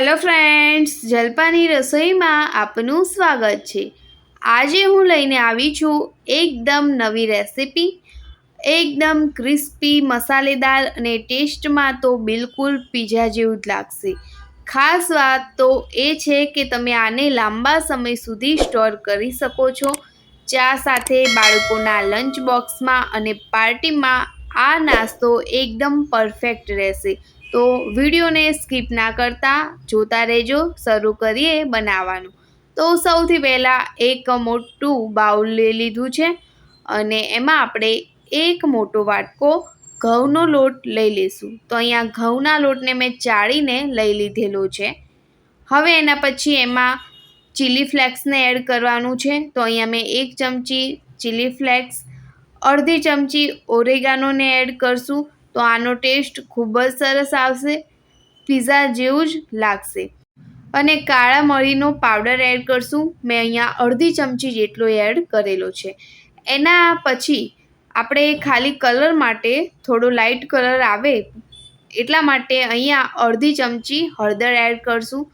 Hello friends જલપાની રસોઈમાં આપનું સ્વાગત છે. આજે હું લઈને આવી છું એકદમ નવી રેસિપી. એકદમ ક્રિસ્પી, મસાલેદાર અને ટેસ્ટમાં તો બિલકુલ પીઝા જેવું જ લાગશે. ખાસ વાત તો એ છે કે તમે આને લાંબા સમય સુધી સ્ટોર કરી શકો છો. ચા સાથે બાળકોના લંચ બોક્સમાં અને પાર્ટીમાં આ નાસ્તો એકદમ પરફેક્ટ રહેશે. તો વિડીયોને સ્કીપ ના કરતા જોતા રહેજો, શરૂ કરીએ બનાવવાનું. તો સૌથી પહેલાં એક મોટું બાઉલ લઈ લીધું છે અને એમાં આપણે એક મોટો વાટકો ઘઉંનો લોટ લઈ લઈશું. તો અહીંયા ઘઉંના લોટને મેં ચાળીને લઈ લીધેલો છે. હવે એના પછી એમાં ચીલી ફ્લેક્સને એડ કરવાનું છે. તો અહીંયા મેં એક ચમચી ચીલી ફ્લેક્સ, અડધી ચમચી ઓરેગાનોને એડ કરશું. તો આનો ટેસ્ટ ખૂબ જ સરસ આવશે, પીઝા જેવું જ લાગશે. અને કાળા મરીનો પાવડર એડ કરશું. મેં અહીંયા અડધી ચમચી જેટલો એડ કરેલો છે. એના પછી આપણે ખાલી કલર માટે થોડો લાઇટ કલર આવે એટલા માટે અહીંયા અડધી ચમચી હળદર એડ કરશું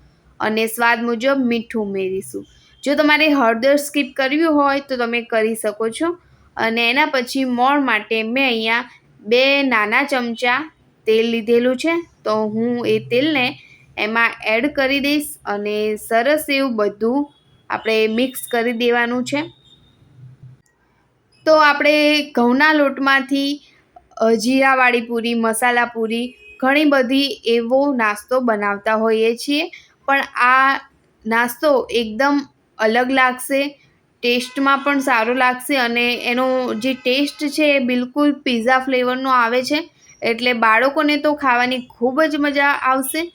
અને સ્વાદ મુજબ મીઠું ઉમેરીશું. જો તમારે હળદર સ્કીપ કરવી હોય તો તમે કરી શકો છો. અને એના પછી મોણ માટે મેં અહીંયા બે નાના ચમચા તેલ લીધેલું છે, તો હું એ તેલને એમાં એડ કરી દઈશ અને સરસ એવું બધું આપણે મિક્સ કરી દેવાનું છે. તો આપણે ઘઉંના લોટમાંથી જીરાવાળી પૂરી, મસાલા પૂરી, ઘણી બધી એવો નાસ્તો બનાવતા હોઈએ છીએ, પણ આ નાસ્તો એકદમ અલગ લાગશે ટેસ્ટમાં પણ સારો લાગશે અને એનો જે ટેસ્ટ છે એ બિલકુલ પીઝા ફ્લેવરનો આવે છે. એટલે બાળકોને તો ખાવાની ખૂબ જ મજા આવશે.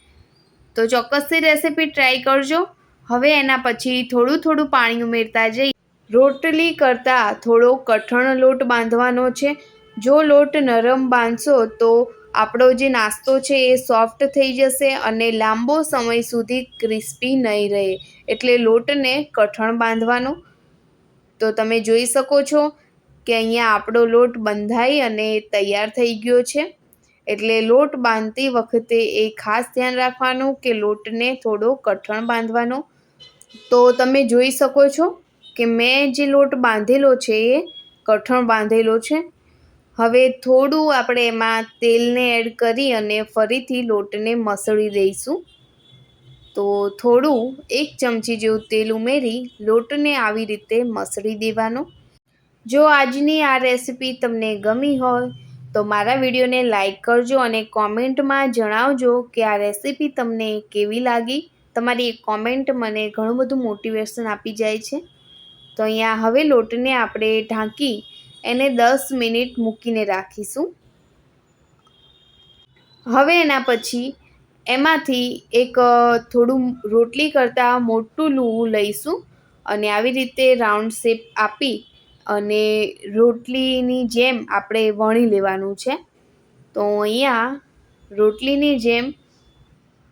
તો ચોક્કસથી રેસીપી ટ્રાય કરજો. હવે એના પછી થોડું થોડું પાણી ઉમેરતા જઈ. રોટલી કરતાં થોડો કઠણ લોટ બાંધવાનો છે. જો લોટ નરમ બાંધશો તો આપણો જે નાસ્તો છે એ સોફ્ટ થઈ જશે અને લાંબો સમય સુધી ક્રિસ્પી નહીં રહે. એટલે લોટને કઠણ બાંધવાનો. તો તમે જોઈ શકો છો કે અહીંયા આપણો લોટ બંધાઈ અને તૈયાર થઈ ગયો છે. એટલે લોટ બાંધતી વખતે એ ખાસ ધ્યાન રાખવાનું કે લોટને થોડો કઠણ બાંધવાનો. તો તમે જોઈ શકો છો કે મેં જે લોટ બાંધેલો છે એ કઠણ બાંધેલો છે. હવે થોડું આપણે એમાં તેલને એડ કરી અને ફરીથી લોટને મસળી દઈશું. તો થોડું એક ચમચી જેવું તેલ ઉમેરી લોટને આવી રીતે મસળી દેવાનો. જો આજની આ રેસિપી તમને ગમી હોય તો મારા વિડીયોને લાઇક કરજો અને કોમેન્ટમાં જણાવજો કે આ રેસિપી તમને કેવી લાગી. તમારી કોમેન્ટ મને ઘણું બધું મોટિવેશન આપી જાય છે. તો અહીંયા હવે લોટને આપણે ઢાંકી એને દસ મિનિટ મૂકીને રાખીશું. હવે એના પછી એમાંથી એક થોડું રોટલી કરતાં મોટું લુવું લઈશું અને આવી રીતે રાઉન્ડ શેપ આપી અને રોટલીની જેમ આપણે વણી લેવાનું છે. તો અહીંયા રોટલીની જેમ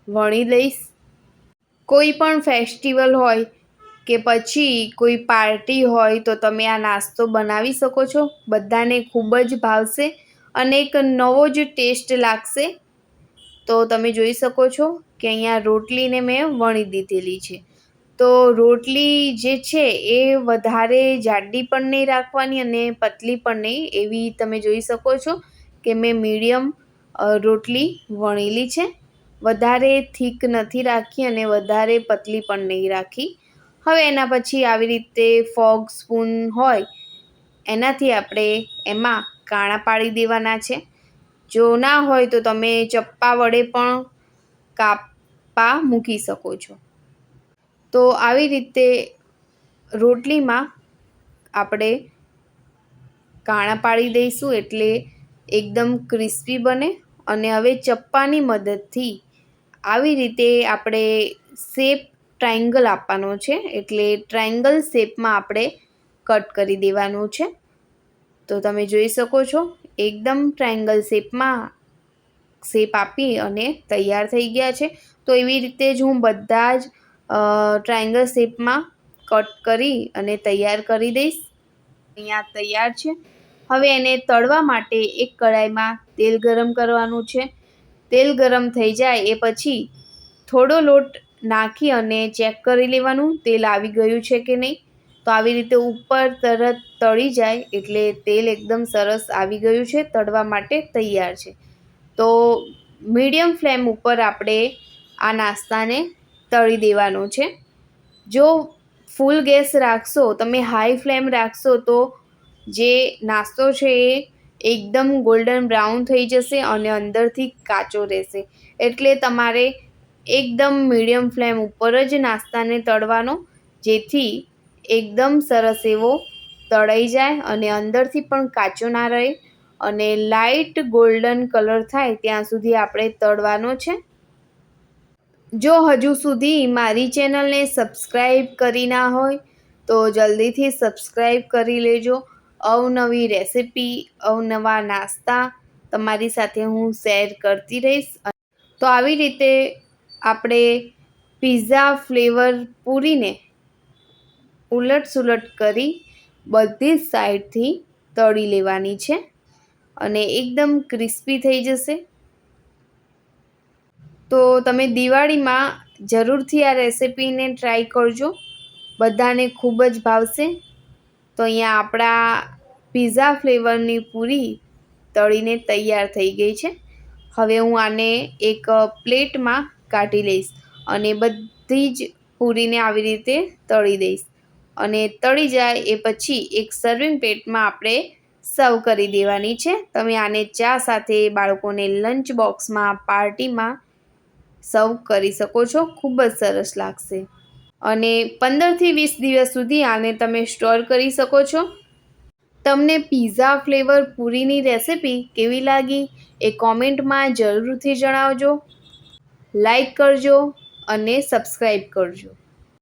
વણી લઈશ. કોઈ પણ ફેસ્ટિવલ હોય કે પછી કોઈ પાર્ટી હોય તો તમે આ નાસ્તો બનાવી શકો છો. બધાને ખૂબ જ ભાવશે અને એક નવો જ ટેસ્ટ લાગશે. તો તમે જોઈ શકો છો કે અહીંયા રોટલીને મેં વણી દીધેલી છે. તો રોટલી જે છે એ વધારે જાડી પણ નહીં રાખવાની અને પતલી પણ નહીં. એવી તમે જોઈ શકો છો કે મેં મીડિયમ રોટલી વણેલી છે. વધારે થીક નથી રાખી અને વધારે પતલી પણ નહીં રાખી. હવે એના પછી આવી રીતે ફોગ, સ્પૂન હોય, એનાથી આપણે એમાં કાણા પાડી દેવાના છે. જો ના હોય તો તમે ચપ્પા વડે પણ કાપા મૂકી શકો છો. તો આવી રીતે રોટલીમાં આપણે કાણા પાડી દઈશું એટલે એકદમ ક્રિસ્પી બને અને હવે ચપ્પાની મદદથી આવી રીતે આપણે શેપ ટ્રાયંગલ આપવાનો છે એટલે ટ્રાયંગલ શેપમાં આપણે કટ કરી દેવાનું છે. તો તમે જોઈ શકો છો, એકદમ ટ્રાયંગલ શેપમાં શેપ આપી અને તૈયાર થઈ ગયા છે. તો એવી રીતે જ હું બધા જ ટ્રાયંગલ શેપમાં કટ કરી અને તૈયાર કરી દઈશ. અહીંયા તૈયાર છે. હવે એને તળવા માટે એક કડાઈમાં તેલ ગરમ કરવાનું છે. તેલ ગરમ થઈ જાય એ પછી થોડો લોટ નાખી અને ચેક કરી લેવાનું, તેલ આવી ગયું છે કે નહીં. તો આવી રીતે ઉપર તરત તળી જાય એટલે તેલ એકદમ સરસ આવી ગયું છે, તળવા માટે તૈયાર છે. તો મીડિયમ ફ્લેમ ઉપર આપણે આ નાસ્તાને તળી દેવાનો છે. જો ફૂલ ગેસ રાખશો, તમે હાઈ ફ્લેમ રાખશો, તો જે નાસ્તો છે એ એકદમ ગોલ્ડન બ્રાઉન થઈ જશે અને અંદરથી કાચો રહેશે. એટલે તમારે એકદમ મીડિયમ ફ્લેમ ઉપર જ નાસ્તાને તળવાનો, જેથી એકદમ સરસ એવો તળાઈ જાય અને અંદરથી પણ કાચો ના રહે અને લાઇટ ગોલ્ડન કલર થાય ત્યાં સુધી આપણે તળવાનો છે. જો હજુ સુધી મારી ચેનલને સબસ્ક્રાઈબ કરી ના હોય તો જલ્દીથી સબસ્ક્રાઈબ કરી લેજો. અવનવી રેસિપી અવનવા નાસ્તા તમારી સાથે હું શેર કરતી રહીશ. તો આવી રીતે આપણે પીઝા ફ્લેવર પૂરીને ઉલટ સુલટ કરી બધી જ સાઈડથી તળી લેવાની છે અને એકદમ ક્રિસ્પી થઈ જશે. તો તમે દિવાળીમાં જરૂરથી આ રેસિપીને ટ્રાય કરજો. બધાને ખૂબ જ ભાવશે. તો અહીંયા આપણા પીઝા ફ્લેવરની પૂરી તળીને તૈયાર થઈ ગઈ છે. હવે હું આને એક પ્લેટમાં કાઢી લઈશ અને બધી જ પૂરીને આવી રીતે તળી દઈશ. અને તળી જાય એ પછી એક સર્વિંગ પ્લેટમાં આપણે સર્વ કરી દેવાની છે. તમે આને ચા સાથે બાળકોને લંચ બોક્સમાં પાર્ટીમાં સર્વ કરી શકો છો. ખૂબ જ સરસ લાગશે. અને પંદરથી વીસ દિવસ સુધી આને તમે સ્ટોર કરી શકો છો. તમને પીઝા ફ્લેવર પૂરીની રેસિપી કેવી લાગી એ કોમેન્ટમાં જરૂરથી જણાવજો. લાઈક કરજો અને સબસ્ક્રાઈબ કરજો.